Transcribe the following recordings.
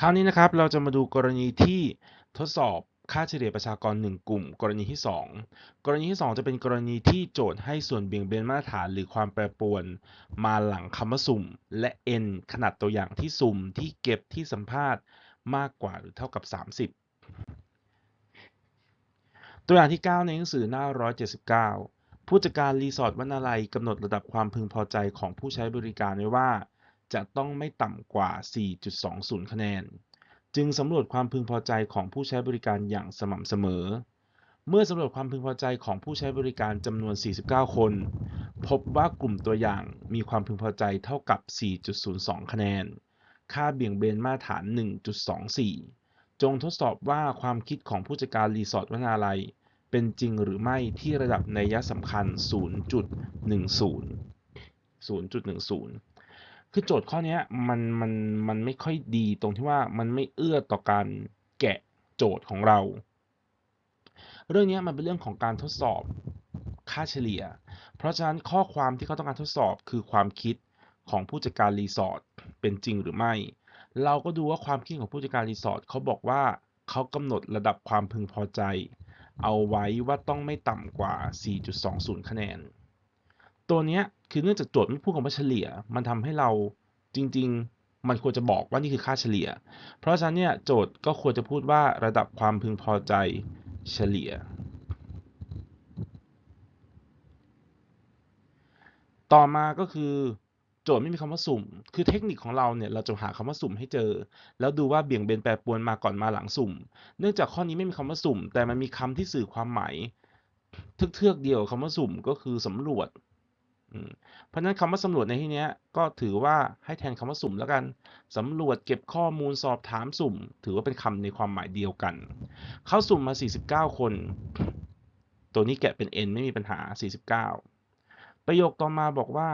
คราวนี้นะครับเราจะมาดูกรณีที่ทดสอบค่าเฉลี่ยประชากร 1 กลุ่ม กรณีที่ 2 กรณีที่ 2 จะเป็นกรณีที่โจทย์ให้ส่วนเบี่ยงเบนมาตรฐานหรือความแปรปรวน มาหลังคำว่าสุ่ม และ n ขนาดตัวอย่างที่สุ่มที่เก็บที่สัมภาษณ์มากกว่าหรือเท่ากับ 30 ตัวอย่างที่ 9 ในหนังสือหน้า 179 ผู้จัดการรีสอร์ทวันาลัยกำหนดระดับความพึงพอใจของผู้ใช้บริการไว้ว่า จะต้องไม่ต่ำกว่า 4.20 คะแนน จึงสำรวจความพึงพอใจของผู้ใช้บริการอย่างสม่ำเสมอ เมื่อสำรวจความพึงพอใจของผู้ใช้บริการจำนวน 49 คน พบว่ากลุ่มตัวอย่างมีความพึงพอใจเท่ากับ 4.02 คะแนน ค่าเบี่ยงเบนมาตรฐาน 1.24 จงทดสอบว่าความคิดของผู้จัดการรีสอร์ทวนาลัยเป็นจริงหรือไม่ที่ระดับในัยสำคัญ 0.10 0.10 คือโจทย์ข้อนี้มันมันมันไม่ค่อยดีตรงที่ว่ามันไม่เอื้อต่อการแกะโจทย์ของเรา เรื่องนี้มันเป็นเรื่องของการทดสอบค่าเฉลี่ย เพราะฉะนั้นข้อความที่เขาต้องการทดสอบคือความคิดของผู้จัดการรีสอร์ทเป็นจริงหรือไม่ เราก็ดูว่าความคิดของผู้จัดการรีสอร์ทเขาบอกว่าเขากำหนดระดับความพึงพอใจ เอาไว้ว่าต้องไม่ต่ำกว่า 4.20 คะแนน ตัวเนี้ย คือเนื่องจากโจทย์ไม่พูดคำว่าเฉลี่ย มันทำให้เราจริง ๆ มันควรจะบอกว่านี่คือค่าเฉลี่ย เพราะฉะนั้นเนี่ยโจทย์ก็ควรจะพูดว่าระดับความพึงพอใจเฉลี่ย ต่อมาก็คือโจทย์ไม่มีคำว่าสุ่ม คือเทคนิคของเราเนี่ยเราจะหาคำว่าสุ่มให้เจอ แล้วดูว่าเบี่ยงเบนแปรปรวนมาก่อนมาหลังสุ่ม เนื่องจากข้อนี้ไม่มีคำว่าสุ่ม แต่มันมีคำที่สื่อความหมายเทือกๆเดียวคำว่าสุ่มก็คือสำรวจ เพราะฉะนั้นคำว่าสำรวจในที่นี้ก็ถือว่าให้แทนคำว่าสุ่มแล้วกันสำรวจเก็บข้อมูลสอบถามสุ่ม ถือว่าเป็นคำในความหมายเดียวกัน เข้าสุ่มมา 49 คน ตัวนี้แกะเป็น n ไม่มีปัญหา 49 ประโยคต่อมาบอกว่า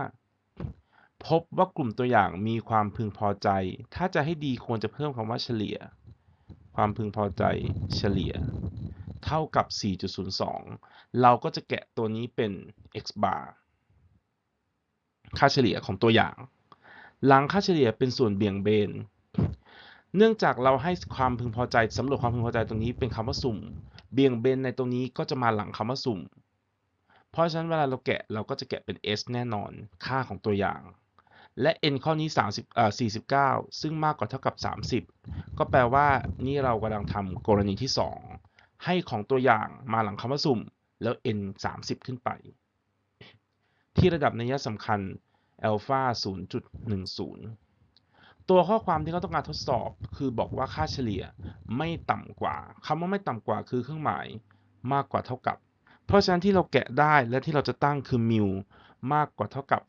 พบว่ากลุ่มตัวอย่างมีความพึงพอใจ ถ้าจะให้ดีควรจะเพิ่มคำว่าเฉลี่ย ความพึงพอใจเฉลี่ย เท่ากับ 4.02 เราก็จะแกะตัวนี้เป็น x bar ค่าเฉลี่ยของตัวอย่าง หลังค่าเฉลี่ยเป็นส่วนเบี่ยงเบน เนื่องจากเราให้ความพึงพอใจสำรวจความพึงพอใจตรงนี้เป็นคำว่าสุ่ม เบี่ยงเบนในตรงนี้ก็จะมาหลังคำว่าสุ่ม เพราะฉะนั้นเวลาเราแกะเราก็จะแกะเป็น s แน่นอนค่าของตัวอย่าง และ n ข้อนี้30เอ่อ49 ซึ่งมากกว่าเท่ากับ 30 ก็แปลว่านี่เรากำลังทำกรณีที่ 2 ให้ของตัวอย่างมาหลังคำว่าสุ่มแล้ว n 30 ขึ้นไป ที่ระดับนัยสำคัญอัลฟา0.10 ตัวข้อความที่เขาต้องการทดสอบคือบอกว่าค่าเฉลี่ยไม่ต่ำกว่าคำว่าไม่ต่ำกว่าคือเครื่องหมายมากกว่าเท่ากับ เพราะฉะนั้นที่เราแกะได้และที่เราจะตั้งคือมิวมากกว่าเท่ากับ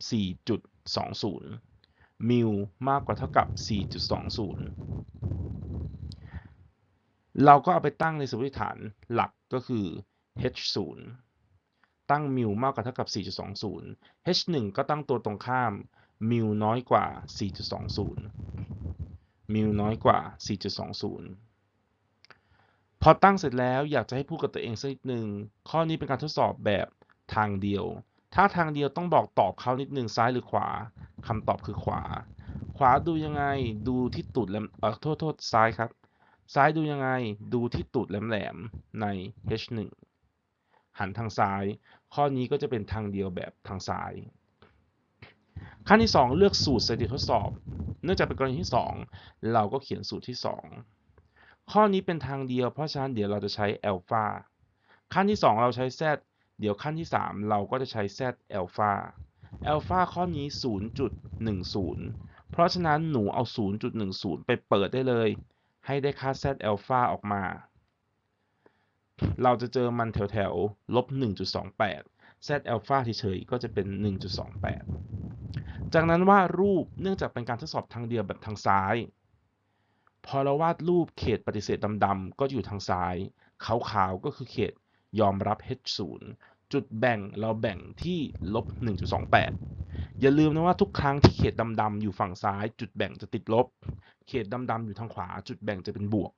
4.20 มิวมากกว่าเท่ากับ 4.20 เราก็เอาไปตั้งในสมมติฐานหลักก็คือ h0 ตั้งมิวมากกว่าเท่ากับ 4.20 h1 ก็ตั้งตัวตรงข้ามมิวน้อยกว่า 4.20 มิวน้อยกว่า 4.20 พอตั้งเสร็จแล้วอยากจะให้พูดกับตัวเองสักนิดหนึ่งข้อนี้เป็นการทดสอบแบบทางเดียว ถ้าทางเดียวต้องบอกตอบเขานิดหนึ่งซ้ายหรือขวาคำตอบคือขวา ขวาดูยังไงดูที่ตูดแหลมเออโทษโทษซ้ายครับ ซ้ายดูยังไงดูที่ตูดแหลมๆใน h1 หันทางซ้าย ข้อนี้ก็จะเป็นทางเดียวแบบทางซ้าย ขั้นที่ 2 เลือกสูตรสถิติทดสอบ เนื่องจากเป็นกรณีที่ 2 เราก็เขียนสูตรที่ 2 ข้อนี้เป็นทางเดียวเพราะฉะนั้นเดี๋ยวเราจะใช้อัลฟาขั้นที่ 2 เราใช้ z เดี๋ยวขั้นที่ 3 เราก็จะใช้ z อัลฟาอัลฟาข้อนี้ 0.10 เพราะฉะนั้นหนูเอา 0.10 ไปเปิดได้เลย ให้ได้ค่า z อัลฟาออกมา เราจะเจอมันแถวแถวลบ 1.28 z อัลฟาเฉยๆก็จะเป็น 1.28 จากนั้นวาดรูปเนื่องจากเป็นการทดสอบทางเดียวแบบทางซ้าย พอเราวาดรูปเขตปฏิเสธดำๆก็อยู่ทางซ้าย ขาวๆก็คือเขตยอมรับ h0 จุดแบ่งเราแบ่งที่ลบ 1.28 อย่าลืมนะว่าทุกครั้งที่เขตดำๆอยู่ฝั่งซ้าย จุดแบ่งจะติดลบ เขตดำๆอยู่ทางขวา จุดแบ่งจะเป็นบวก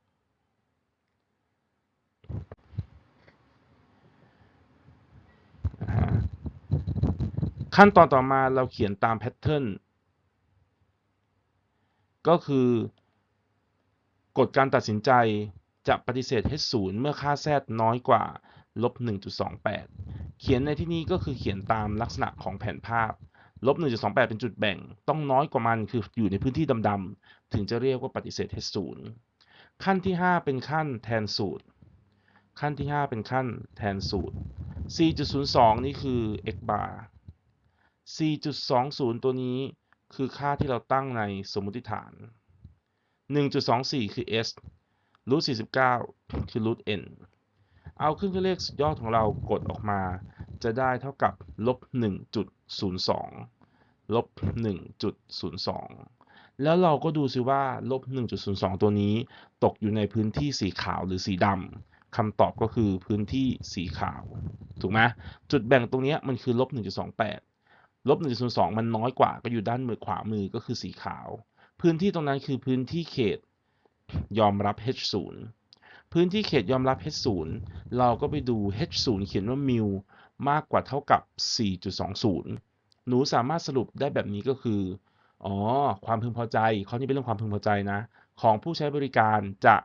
ขั้นตอนต่อมาเราเขียนตามแพทเทิร์นก็คือกฎการตัดสินใจจะปฏิเสธ h 0 เมื่อค่า z น้อยกว่าลบ1.28 เขียนในที่นี้ก็คือเขียนตามลักษณะของแผนภาพลบ1.28 เป็นจุดแบ่ง ต้องน้อยกว่ามันคืออยู่ในพื้นที่ดำๆถึงจะเรียกว่าปฏิเสธ h 0 ขั้นที่ 5 เป็นขั้นแทนสูตร ขั้นที่ 5 เป็นขั้นแทนสูตร 4.02 นี่คือ x bar 4.20 ตัวนี้คือค่าที่เราตั้งในสมมติฐาน 1.24 คือ s รูท49 คือรูท n เอาขึ้นเครื่องเลขสุดยอดของเรากดออกมา จะได้เท่ากับลบ 1.02 ลบ 1.02 แล้วเราก็ดูซิว่าลบ 1.02 ตัวนี้ ตกอยู่ในพื้นที่สีขาวหรือสีดำคำตอบก็คือพื้นที่สีขาว ถูกไหมจุดแบ่งตรงนี้มันคือลบ 1.28 ลบ1.02 มันน้อยกว่าก็อยู่ด้านมือขวามือก็คือสีขาว พื้นที่ตรงนั้นคือพื้นที่เขตยอมรับ H0 พื้นที่เขตยอมรับ H0 เราก็ไปดู H0 เขียนว่ามิวมากกว่าเท่ากับ 4.20 หนูสามารถสรุปได้แบบนี้ก็คือ อ๋อ ความพึงพอใจ ข้อนี้เป็นเรื่องความพึงพอใจนะ ของผู้ใช้บริการจะ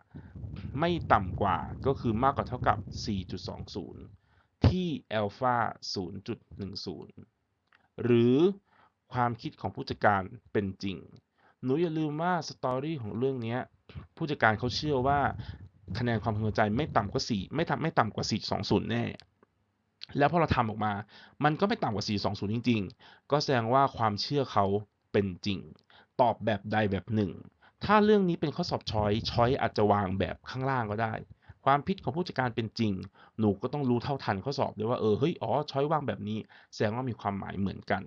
ไม่ต่ำกว่า ก็คือมากกว่าเท่ากับ 4.20 ที่อัลฟา0.10 หรือความคิดของผู้จัดการเป็นจริง หนูอย่าลืมว่าสตอรี่ของเรื่องนี้ผู้จัดการเขาเชื่อว่าคะแนนความพึงพอใจไม่ต่ำกว่า 4 ไม่ทำไม่ต่ำกว่า 420 แน่ แล้วพอเราทำออกมา มันก็ไม่ต่ำกว่า 420 จริง ๆ ก็แสดงว่าความเชื่อเขาเป็นจริง ตอบแบบใดแบบหนึ่ง ถ้าเรื่องนี้เป็นข้อสอบช้อยช้อยอาจจะวางแบบข้างล่างก็ได้ ความผิดของผู้จัดการเป็นจริง หนูก็ต้องรู้เท่าทันข้อสอบด้วยว่าเออเฮ้ยอ๋อช้อยว่างแบบนี้แสดงว่ามีความหมายเหมือนกัน